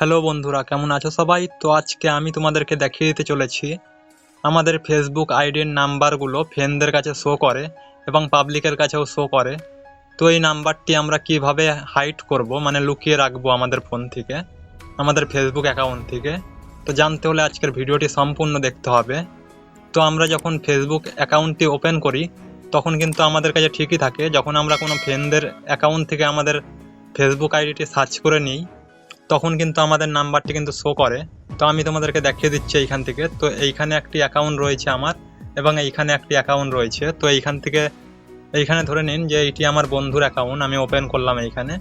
Hello বন্ধুরা, কেমন আছো সবাই? তো আজকে আমি তোমাদেরকে দেখিয়ে দিতে চলেছি আমাদের ফেসবুক আইডির নাম্বারগুলো ফ্রেন্ডদের কাছে শো করে এবং পাবলিকের কাছেও শো করে। তো এই নাম্বারটি আমরা কীভাবে হাইড করব মানে লুকিয়ে রাখব আমাদের ফোন থেকে, আমাদের ফেসবুক অ্যাকাউন্ট থেকে, তো জানতে হলে আজকের ভিডিওটি সম্পূর্ণ দেখতে হবে। তো আমরা যখন ফেসবুক অ্যাকাউন্টটি ওপেন করি, তখন কিন্তু আমাদের কাছে ঠিকই থাকে, যখন আমরা কোনো ফ্রেন্ডদের অ্যাকাউন্ট থেকে আমাদের ফেসবুক আইডিটি সার্চ করে নিই তখন কিন্তু আমাদের নাম্বারটি কিন্তু শো করে। তো আমি তোমাদেরকে দেখিয়ে দিচ্ছি এইখান থেকে। তো এইখানে একটি অ্যাকাউন্ট রয়েছে আমার এবং এইখানে একটি অ্যাকাউন্ট রয়েছে। তো এইখান থেকে, এইখানে ধরে নিন যে এটি আমার বন্ধুর অ্যাকাউন্ট আমি ওপেন করলাম এইখানে।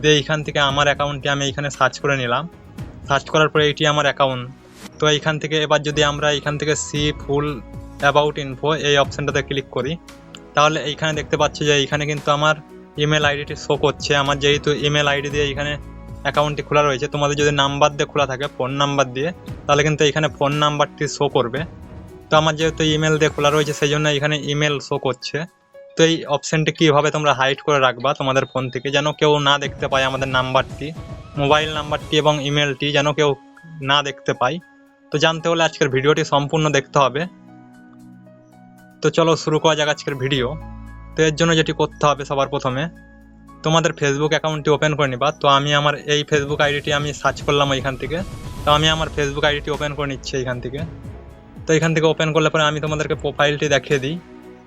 দিয়ে এইখান থেকে আমার অ্যাকাউন্টটি আমি এইখানে সার্চ করে নিলাম। সার্চ করার পরে এটি আমার অ্যাকাউন্ট তো এইখান থেকে এবার যদি আমরা এইখান থেকে সি ফুল অ্যাবাউট ইনফো এই অপশানটাতে ক্লিক করি, তাহলে এইখানে দেখতে পাচ্ছি যে এইখানে কিন্তু আমার ইমেল আইডিটি শো করছে। আমার যেহেতু ইমেল আইডি দিয়ে এইখানে অ্যাকাউন্টটি খোলা রয়েছে। তোমাদের যদি নাম্বার দিয়ে খোলা থাকে, ফোন নাম্বার দিয়ে, তাহলে কিন্তু এখানে ফোন নাম্বারটি শো করবে। তো আমার যেহেতু ইমেল দিয়ে খোলা রয়েছে সেই জন্য এখানে ইমেল শো করছে। তো এই অপশানটি কীভাবে তোমরা হাইড করে রাখবা তোমাদের ফোন থেকে, যেন কেউ না দেখতে পায় আমাদের নাম্বারটি মোবাইল নাম্বারটি এবং ইমেলটি যেন কেউ না দেখতে পায়। তো জানতে হলে আজকের ভিডিওটি সম্পূর্ণ দেখতে হবে। তো চলো শুরু করা যাক আজকের ভিডিও। তো এর জন্য যেটি করতে হবে সবার প্রথমে তোমাদের ফেসবুক অ্যাকাউন্টটি ওপেন করে নিবা। তো আমি আমার এই ফেসবুক আইডিটি আমি সার্চ করলাম এইখান থেকে। তো আমি আমার ফেসবুক আইডিটি ওপেন করে নিচ্ছি এইখান থেকে। তো এখান থেকে ওপেন করলে পরে আমি তোমাদেরকে প্রোফাইলটি দেখিয়ে দিই।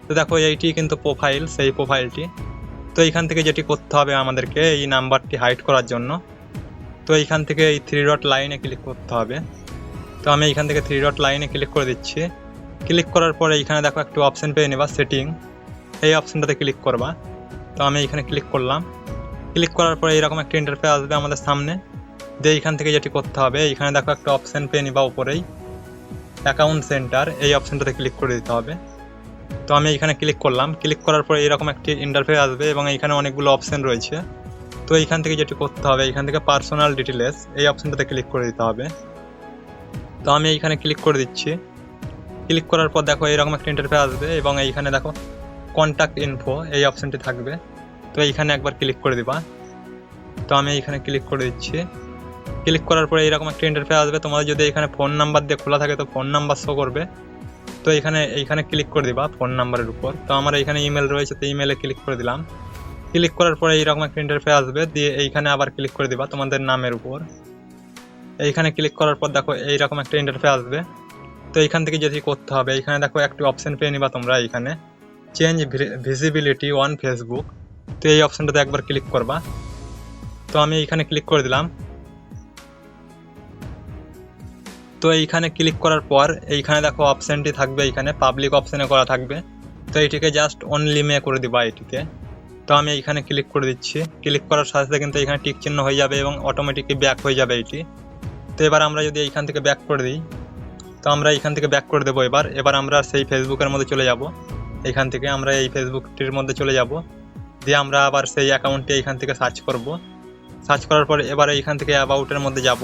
তো দেখো এইটি কিন্তু প্রোফাইল সেই প্রোফাইলটি তো এইখান থেকে যেটি করতে হবে আমাদেরকে এই নাম্বারটি হাইড করার জন্য। তো এইখান থেকে এই থ্রি ডট লাইনে ক্লিক করতে হবে। তো আমি এইখান থেকে থ্রি ডট লাইনে ক্লিক করে দিচ্ছি। ক্লিক করার পরে এইখানে দেখো একটু অপশান পেয়ে নেবা সেটিং এই অপশনটাতে ক্লিক করবা। তো আমি এখানে ক্লিক করলাম। ক্লিক করার পরে এরকম একটা ইন্টারফেস আসবে আমাদের সামনে। দিয়ে এইখান থেকে যেটি করতে হবে এইখানে দেখো একটা অপশান পেয়ে নিবা উপরেই। অ্যাকাউন্ট সেন্টার এই অপশানটাতে ক্লিক করে দিতে হবে। তো আমি এখানে ক্লিক করলাম। ক্লিক করার পরে এরকম একটি ইন্টারফেস আসবে এবং এইখানে অনেকগুলো অপশন রয়েছে। তো এইখান থেকে যেটি করতে হবে এইখান থেকে পার্সোনাল ডিটেলস এই অপশনটাতে ক্লিক করে দিতে হবে। তো আমি এইখানে ক্লিক করে দিচ্ছি। ক্লিক করার পর দেখো এরকম একটা ইন্টারফেস আসবে এবং এইখানে দেখো কন্ট্যাক্ট ইনফো এই অপশনটি থাকবে। তো এইখানে একবার ক্লিক করে দিবা। তো আমি এইখানে ক্লিক করে দিচ্ছি। ক্লিক করার পরে এরকম একটা ইন্টারফেস আসবে। তোমাদের যদি এখানে ফোন নাম্বার দিয়ে খোলা থাকে তো ফোন নাম্বার শো করবে। তো এখানে এইখানে ক্লিক করে দিবা ফোন নাম্বারের উপর। তো আমার এইখানে ইমেল রয়েছে, তো ইমেলে ক্লিক করে দিলাম। ক্লিক করার পরে এইরকম একটা ইন্টারফেস আসবে। দিয়ে এইখানে আবার ক্লিক করে দিবা তোমাদের নামের উপর। এইখানে ক্লিক করার পর দেখো এইরকম একটা ইন্টারফেস আসবে। তো এইখান থেকে যদি করতে হবে এইখানে দেখো একটি অপশন পেয়ে নিবা তোমরা এইখানে চেঞ্জ ভিজিবিলিটি অন ফেসবুক তো এই অপশানটাতে একবার ক্লিক করবা। তো আমি এইখানে ক্লিক করে দিলাম। তো এইখানে ক্লিক করার পর এইখানে দেখো অপশানটি থাকবে এইখানে পাবলিক অপশানে করা থাকবে। তো এইটিকে জাস্ট অনলি মে করে দিবা এইটিকে তো আমি এইখানে ক্লিক করে দিচ্ছি। ক্লিক করার সাথে সাথে কিন্তু এখানে টিক চিহ্ন হয়ে যাবে এবং অটোমেটিকলি ব্যাক হয়ে যাবে এইটি তো এবার আমরা যদি এইখান থেকে ব্যাক করে দিই, তো আমরা এইখান থেকে ব্যাক করে দেবো এবার। এবার আমরা সেই ফেসবুকের মধ্যে চলে যাব। এইখান থেকে আমরা এই ফেসবুকটির মধ্যে চলে যাব। দিয়ে আমরা আবার সেই অ্যাকাউন্টটি এইখান থেকে সার্চ করব। সার্চ করার পর এবার এইখান থেকে অ্যাবাউটের মধ্যে যাব।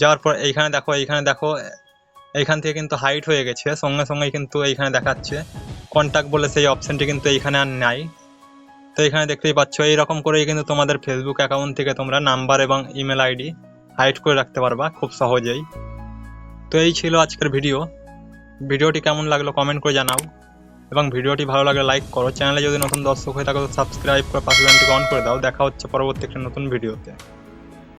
যাওয়ার পর এইখানে দেখো এইখানে দেখো, এইখান থেকে কিন্তু হাইট হয়ে গেছে। সঙ্গে সঙ্গে কিন্তু এইখানে দেখাচ্ছে। কন্ট্যাক্ট বলে সেই অপশানটি কিন্তু এইখানে আর নাই। তো এখানে দেখতেই পাচ্ছ, এইরকম করেই কিন্তু তোমাদের ফেসবুক অ্যাকাউন্ট থেকে তোমরা নাম্বার এবং ইমেল আইডি হাইড করে রাখতে পারবা খুব সহজেই। তো এই ছিল আজকের ভিডিও ভিডিওটি কেমন লাগল কমেন্ট করে জানাও। এবং ভিডিওটি ভালো লাগলে লাইক করো। চ্যানেলে যদি নতুন দর্শক হয়ে থাকো সাবস্ক্রাইব করে পাশে অন করে দাও। দেখা হচ্ছে পরবর্তী একটা নতুন ভিডিওতে।